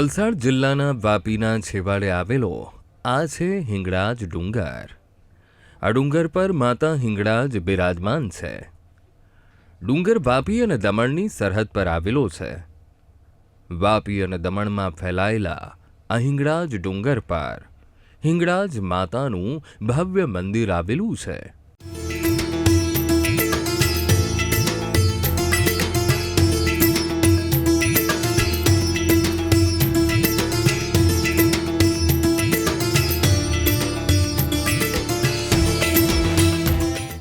વલસાડ જિલ્લાના વાપીના છેવાડે આવેલો આ છે હિંગળાજ ડુંગર. આ ડુંગર પર માતા હિંગળાજ બિરાજમાન છે. ડુંગર વાપી અને દમણની સરહદ પર આવેલો છે. વાપી અને દમણમાં ફેલાયેલા આ હિંગળાજ ડુંગર પર હિંગળાજ માતાનું ભવ્ય મંદિર આવેલું છે.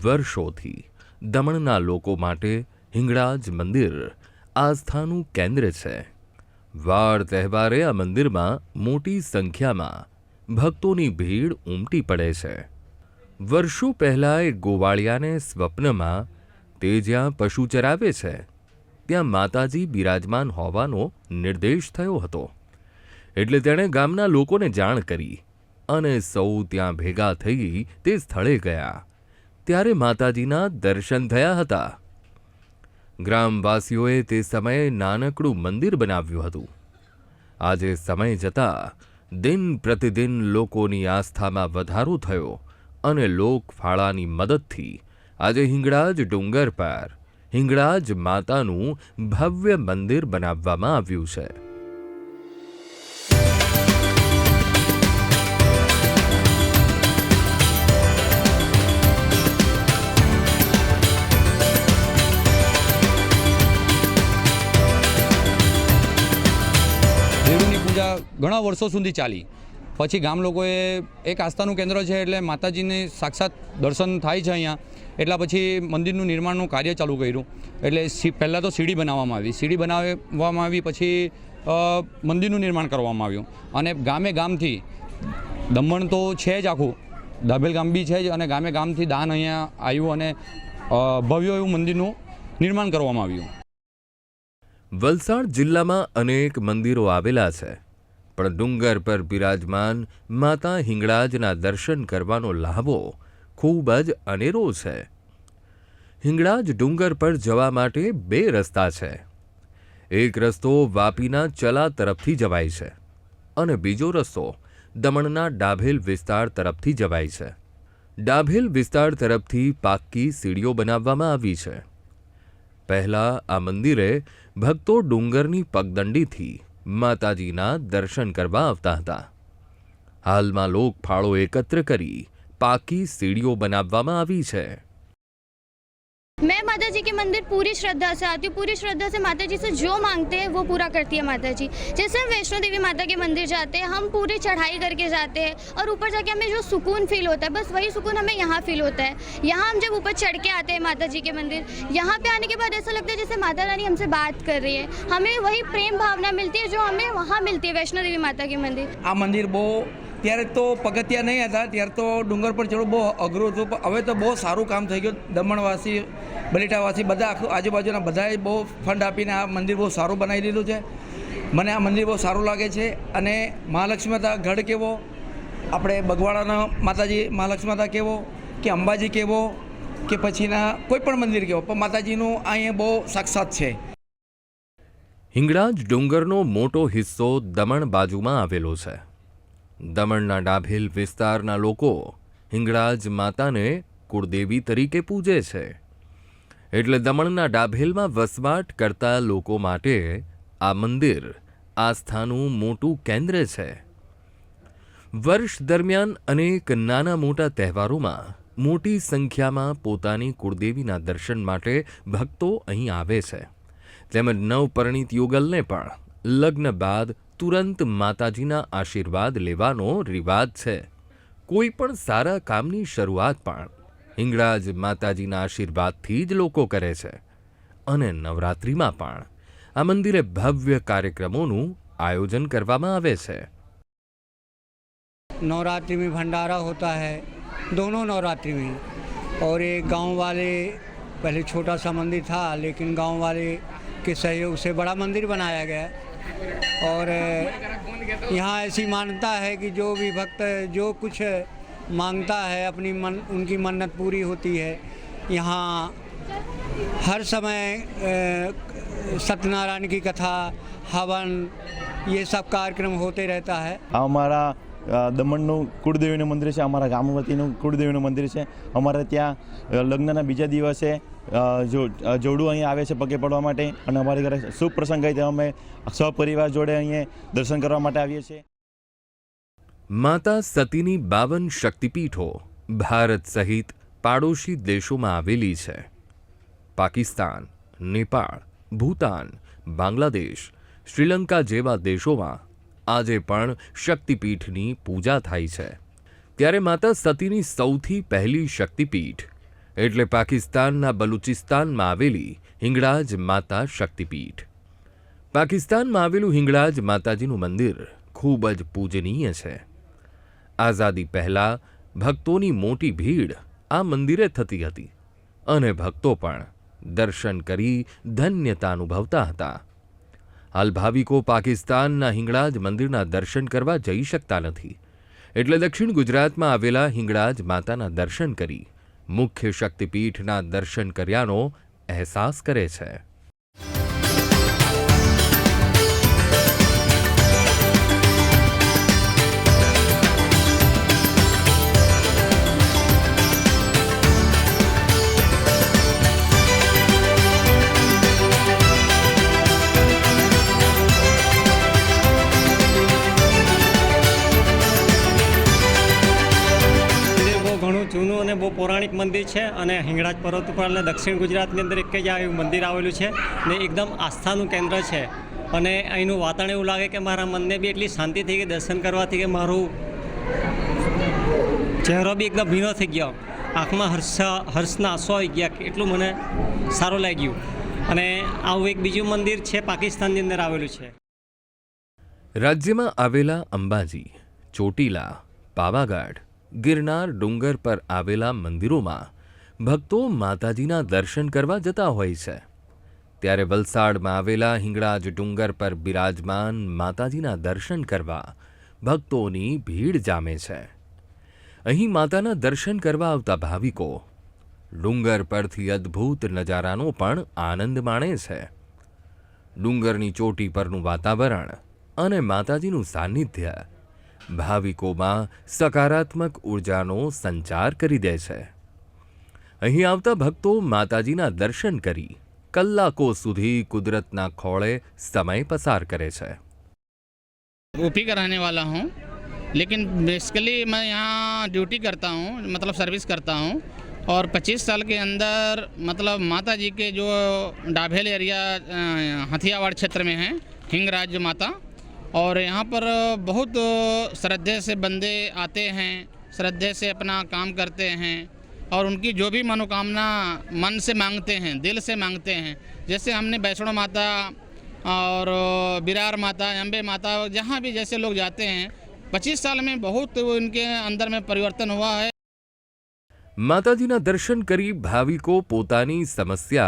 વર્ષોથી દમણના લોકો માટે હિંગળાજ મંદિર આસ્થાનું કેન્દ્ર છે. વાર તહેવારે આ મંદિરમાં મોટી સંખ્યામાં ભક્તોની ભીડ ઉમટી પડે છે. વર્ષો પહેલાં એક ગોવાળિયાને સ્વપ્નમાં તે જ્યાં પશુ ચરાવે છે, ત્યાં માતાજી બિરાજમાન હોવાનો નિર્દેશ થયો હતો. એટલે તેણે ગામના લોકોને જાણ કરી અને સૌ ત્યાં ભેગા થઈ તે સ્થળે ગયા. ત્યારે માતાજીના દર્શન થયા હતા. ગ્રામવાસીઓએ તે સમયે નાનકડું મંદિર બનાવ્યું હતું. આજે સમય જતાં દિન પ્રતિદિન લોકોની આસ્થામાં વધારો થયો અને લોકફાળાની મદદથી આજે હિંગળાજ ડુંગર પર હિંગળાજ માતાનું ભવ્ય મંદિર બનાવવામાં આવ્યું છે. ઘણા વર્ષો સુધી ચાલી. પછી ગામ લોકોએ એક આસ્થાનું કેન્દ્ર છે એટલે માતાજીને સાક્ષાત દર્શન થાય છે અહીંયા. એટલા પછી મંદિરનું નિર્માણનું કાર્ય ચાલુ કર્યું. એટલે પહેલાં તો સીડી બનાવવામાં આવી. સીડી બનાવવામાં આવી પછી મંદિરનું નિર્માણ કરવામાં આવ્યું. અને ગામે ગામથી, દમણ તો છે જ આખું. દાભેલ ગામ બી છે જ અને ગામે ગામથી દાન અહીંયા આવ્યું અને ભવ્ય એવું મંદિરનું નિર્માણ કરવામાં આવ્યું. વલસાડ જિલ્લામાં અનેક મંદિરો આવેલા છે. પણ ડુંગર પર બિરાજમાન માતા હિંગળાજના દર્શન કરવાનો લાહવો ખૂબ જ અનેરો છે. હિંગળાજ ડુંગર પર જવા માટે બે રસ્તા છે. એક રસ્તો વાપીના ચલા તરફથી જવાય છે અને બીજો રસ્તો દમણના ડાભેલ વિસ્તાર તરફથી જવાય છે. ડાભેલ વિસ્તાર તરફથી પાક્કી સીડીઓ બનાવવામાં આવી છે. પહેલાં આ મંદિરે ભક્તો ડુંગરની પગદંડીથી માતાજીના દર્શન કરવા આવતા હતા. હાલમાં લોકફાળો એકત્ર કરી પાકી સીડીઓ બનાવવામાં આવી છે. मैं माता जी के मंदिर पूरी श्रद्धा से आती हूँ। पूरी श्रद्धा से माता जी से जो मांगते हैं, वो पूरा करती है माता जी जैसे हम वैष्णो देवी माता के मंदिर जाते हैं, हम पूरी चढ़ाई करके जाते हैं और ऊपर जाके हमें जो सुकून फील होता है, बस वही सुकून हमें यहाँ फील होता है। यहाँ हम जब ऊपर चढ़ के आते हैं माता जी के मंदिर, यहाँ पर आने के बाद ऐसा लगता है जैसे माता रानी हमसे बात कर रही है। हमें वही प्रेम भावना मिलती है जो हमें वहाँ मिलती है वैष्णो देवी माता के मंदिर। आ मंदिर वो ત્યારે તો પગથિયા નહીં હતા, ત્યારે તો ડુંગર પર ચડવું બહુ અઘરું હતું. પણ હવે તો બહુ સારું કામ થઈ ગયું. દમણવાસી, બલીટાવાસી બધા આખું આજુબાજુના બધાએ બહુ ફંડ આપીને આ મંદિર બહુ સારું બનાવી દીધું છે. મને આ મંદિર બહુ સારું લાગે છે. અને મહાલક્ષ્મી ગઢ કેવો? આપણે બગવાડાના માતાજી મહાલક્ષ્મી માતા કેવો? કે અંબાજી કેવો? કે પછીના કોઈ પણ મંદિર કેવો? પણ માતાજીનું અહીંયા બહુ સાક્ષાત છે. હિંગળાજ ડુંગરનો મોટો હિસ્સો દમણ બાજુમાં આવેલો છે. દમણના ડાભેલ વિસ્તારના લોકો હિંગળાજ માતાને કુળદેવી તરીકે પૂજે છે. એટલે દમણના ડાભેલમાં વસવાટ કરતા લોકો માટે આ મંદિર આસ્થાનું મોટું કેન્દ્ર છે. વર્ષ દરમિયાન અનેક નાના મોટા તહેવારોમાં મોટી સંખ્યામાં પોતાની કુળદેવીના દર્શન માટે ભક્તો અહીં આવે છે. તેમજ નવપરિણીત યુગલને પણ લગ્ન બાદ તુરંત માતાજીના આશીર્વાદ લેવાનો રિવાજ છે કોઈ પણ સારા કામની શરૂઆત પણ હિંગળાજ માતાજીના આશીર્વાદથી જ લોકો કરે છે અને નવરાત્રિમાં પણ આ મંદિરે ભવ્ય કાર્યક્રમોનું આયોજન કરવામાં આવે છે नवरात्रि में भंडारा होता है दोनों नवरात्रि में और ये गांव वाले पहले छोटा सा मंदिर था लेकिन गांव वाले के सहयोग से बड़ा मंदिर बनाया गया और अ, यहाँ ऐसी मान्यता है कि जो भी भक्त जो कुछ मांगता है अपनी मन उनकी मन्नत पूरी होती है यहाँ हर समय अ, सत्यनारायण की कथा हवन ये सब कार्यक्रम होते रहता है આ અમારા અ, દમણનું કુળદેવીનું મંદિર છે અમારા ગામ વતીનું કુળદેવીનું મંદિર છે અમારે ત્યાં અ, લગ્નના બીજા દિવસે અ, જો અ, જોડું અહીં આવે છે પગે પડવા માટે અને અમારી ઘરે શુભ પ્રસંગ હોય ત્યાં અમે સપરિવાર જોડે અહીંયા દર્શન કરવા માટે આવીએ છીએ. માતા સતીની બાવન શક્તિપીઠો ભારત સહિત પાડોશી દેશોમાં આવેલી છે. પાકિસ્તાન, નેપાળ, ભૂતાન, બાંગ્લાદેશ, શ્રીલંકા જેવા દેશોમાં આજે પણ શક્તિપીઠની પૂજા થાય છે. ત્યારે માતા સતીની સૌથી પહેલી શક્તિપીઠ એટલે પાકિસ્તાનના બલુચિસ્તાનમાં આવેલી હિંગળાજ માતા શક્તિપીઠ. પાકિસ્તાનમાં આવેલું હિંગળાજ માતાજીનું મંદિર ખૂબ જ પૂજનીય છે. આઝાદી પહેલાં ભક્તોની મોટી ભીડ આ મંદિરે થતી હતી અને ભક્તો પણ દર્શન કરી ધન્યતા અનુભવતા હતા. હાલ ભાવિકો પાકિસ્તાનના હિંગળાજ મંદિરના દર્શન કરવા જઈ શકતા નથી. એટલે દક્ષિણ ગુજરાતમાં આવેલા હિંગળાજ માતાના દર્શન કરી મુખ્ય શક્તિપીઠના દર્શન કર્યાનો અહેસાસ કરે છે. પૌરાણિક મંદિર છે અને હિંગળાજ પર્વત ઉપર એટલે દક્ષિણ ગુજરાતની અંદર એક જ આ એવું મંદિર આવેલું છે ને એકદમ આસ્થાનું કેન્દ્ર છે. અને અહીંનું વાતાવરણ એવું લાગે કે મારા મનને બી એટલી શાંતિ થઈ ગઈ, દર્શન કરવાથી કે મારું ચહેરો બી એકદમ ભીનો થઈ ગયો. આંખમાં હર્ષ, હર્ષના આંસુ આવી ગયા એટલું મને સારું લાગ્યું. અને આવું એક બીજું મંદિર છે પાકિસ્તાનની અંદર આવેલું છે. રાજ્યમાં આવેલા અંબાજી, ચોટીલા, પાવાગઢ ગિરનાર ડુંગર પર આવેલા મંદિરોમાં ભક્તો માતાજીના દર્શન કરવા જતા હોય છે. ત્યારે વલસાડમાં આવેલા હિંગળાજ ડુંગર પર બિરાજમાન માતાજીના દર્શન કરવા ભક્તોની ભીડ જામે છે. અહીં માતાના દર્શન કરવા આવતા ભાવિકો ડુંગર પરથી અદ્ભુત નજારાનો પણ આનંદ માણે છે. ડુંગરની ચોટી પરનું વાતાવરણ અને માતાજીનું સાનિધ્ય ભાવિકોમાં સકારાત્મક ઉર્જાનો સંચાર કરી દે છે અહીં આવતા ભક્તો માતાજીના દર્શન કરી કલાકો સુધી કુદરતના ખોળે સમય પસાર કરે છે यूपी का रहने वाला हूँ लेकिन बेसिकली मैं यहाँ ड्यूटी करता हूँ मतलब सर्विस करता हूँ और 25 साल के अंदर मतलब माता जी के जो डाभेल एरिया अ, हथियावाड़ क्षेत्र में है हिंगराज माता और यहाँ पर बहुत श्रद्धे से बंदे आते हैं श्रद्धे से अपना काम करते हैं और उनकी जो भी मनोकामना मन से मांगते हैं दिल से मांगते हैं जैसे हमने वैष्णो माता और बिरार माता अम्बे माता जहाँ भी जैसे लोग जाते हैं पच्चीस साल में बहुत उनके अंदर में परिवर्तन हुआ है માતાજીના દર્શન કરી ભાવિકો પોતાની સમસ્યા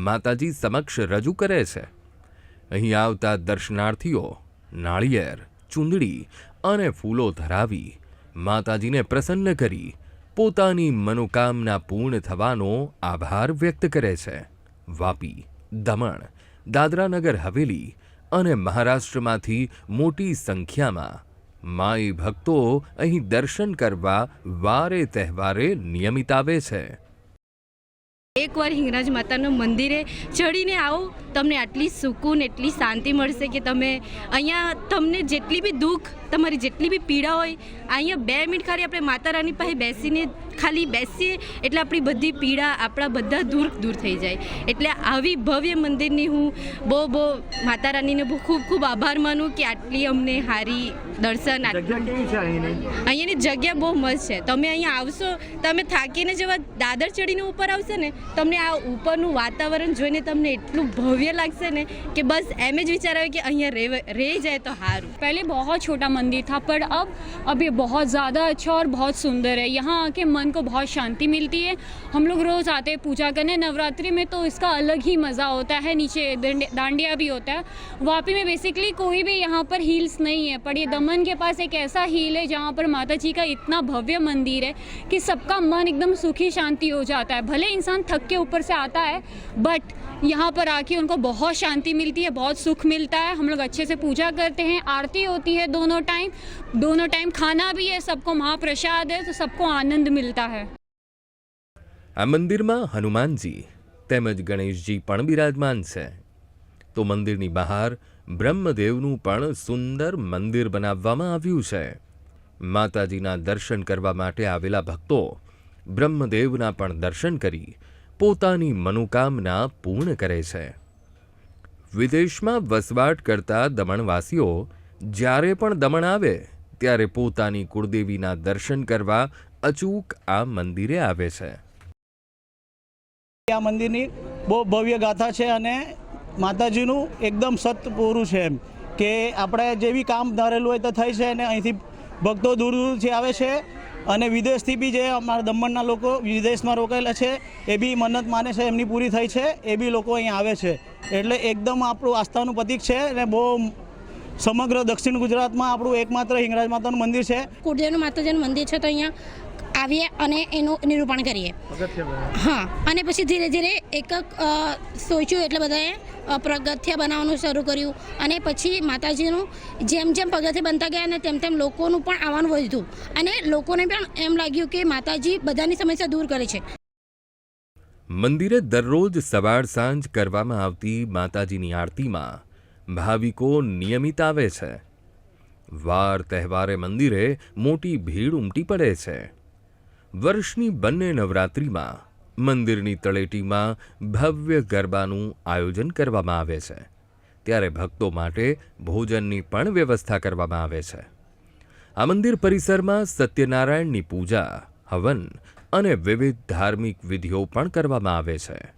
માતાજી સમક્ષ રજૂ કરે છે અહીં આવતા દર્શનાર્થીઓ નાળિયેર, ચૂંદડી અને ફૂલો ધરાવી માતાજીને પ્રસન્ન કરી પોતાની મનોકામના પૂર્ણ થવાનો આભાર વ્યક્ત કરે છે. વાપી, દમણ, દાદરાનગર હવેલી અને મહારાષ્ટ્રમાંથી મોટી સંખ્યામાં માઈ ભક્તો અહીં દર્શન કરવા વારે તહેવારે નિયમિત આવે છે. એકવાર હિંગરાજ માતાના મંદિરે ચડીને આવો તમને આટલી સુકૂન એટલી શાંતિ મળશે કે તમે અહીંયા તમને જેટલી બી દુઃખ તમારી જેટલી બી પીડા હોય અહીંયા બે મિનિટ ખાલી આપણે માતા રાની પાસે બેસીને ખાલી બેસીએ એટલે આપણી બધી પીડા આપણા બધા દૂર દૂર થઈ જાય. એટલે આવી ભવ્ય મંદિરની હું બહુ બહુ માતા રાનીને બહુ ખૂબ ખૂબ આભાર માનું કે આટલી અમને સારી દર્શન અહીંયાની જગ્યા બહુ મસ્ત છે. તમે અહીંયા આવશો તમે થાકીને જેવા દાદર ચડીને ઉપર આવશે ને તમને આ ઉપરનું વાતાવરણ જોઈને તમને એટલું ભવ્ય લાગશે ને કે બસ એમ જ વિચાર આવે કે અહીંયા રહે રહી જાય તો સારું पहले बहुत छोटा मंदिर था पर अब अब ये बहुत ज़्यादा अच्छा और बहुत सुंदर है यहाँ आके मन को बहुत शांति मिलती है हम लोग रोज़ आते हैं पूजा करने नवरात्रि में तो इसका अलग ही मज़ा होता है नीचे डंडे- डांडिया भी होता है वापी में बेसिकली कोई भी यहाँ पर हील्स नहीं है पर ये दमन के पास एक ऐसा हील है जहाँ पर माता जी का इतना भव्य मंदिर है कि सबका मन एकदम सुखी शांति हो जाता है भले इंसान थक के ऊपर से आता है बट यहाँ पर आके उनको बहुत शांति मिलती है बहुत सुख मिलता है हम लोग अच्छे से पूजा करते हैं आरती होती है दोनों टाइम दोनों टाइम खाना भी है सबको महाप्रसाद है तो सबको आनंद मिलता है આ મંદિરમાં હનુમાનજી તેમજ ગણેશજી પણ બિરાજમાન છે તો મંદિરની બહાર બ્રહ્મદેવનું પણ સુંદર મંદિર બનાવવામાં આવ્યું છે માતાજીના દર્શન કરવા માટે આવેલા ભક્તો બ્રહ્મદેવના પણ દર્શન કરી પોતાની મનોકામના પૂર્ણ કરે છે. વિદેશમાં વસવાટ કરતા દમણવાસીઓ જ્યારે પણ દમણ આવે, ત્યારે પોતાની કુળદેવીના દર્શન કરવા અચૂક આ મંદિરે આવે છે. આ મંદિરની બહુ ભવ્ય ગાથા છે અને માતાજીનું એકદમ સત પૂરું છે એમ કે આપણે જેવી કામ ધારેલું હોય તો થાય છે અને અહીંથી ભક્તો દૂર દૂરથી આવે છે અને વિદેશથી બી જે અમારા દમણના લોકો વિદેશમાં રોકાયેલા છે, એ બી મન્નત માને છે, એમની પૂરી થઈ છે, એ બી લોકો અહીં આવે છે. એટલે એકદમ આપણું આસ્થાનું પ્રતિક છે અને બહુ સમગ્ર દક્ષિણ ગુજરાતમાં આપણું એકમાત્ર હિંગરાજ માતાનું મંદિર છે. કુળદેવનું માતાજીનું મંદિર છે તો અહીંયા. આવીએ અને એનું નિરૂપણ કરીએ. હા અને પછી ધીરે ધીરે એક સોચ્યું એટલે બધાએ અ, બનાવવાનું શરૂ કર્યું. અને પછી માતાજીનું જેમ જેમ પગથિયા બનતા ગયા ને તેમ તેમ લોકોનું પણ આવવાનું વધ્યું. અને લોકોને પણ એમ લાગ્યું કે માતાજી બધાની સમસ્યા દૂર કરે છે. મંદિરે દરરોજ સવાર સાંજ કરવામાં આવતી માતાજીની આરતીમાં ભાવિકો નિયમિત આવે છે. વાર તહેવારે મંદિરે મોટી ભીડ ઉમટી પડે છે. વર્ષની બંને નવરાત્રિમાં મંદિરની તળેટીમાં ભવ્ય ગરબાનું આયોજન કરવામાં આવે છે. ત્યારે ભક્તો માટે ભોજનની પણ વ્યવસ્થા કરવામાં આવે છે. આ મંદિર પરિસરમાં સત્યનારાયણની પૂજા, હવન અને વિવિધ ધાર્મિક વિધિઓ પણ કરવામાં આવે છે.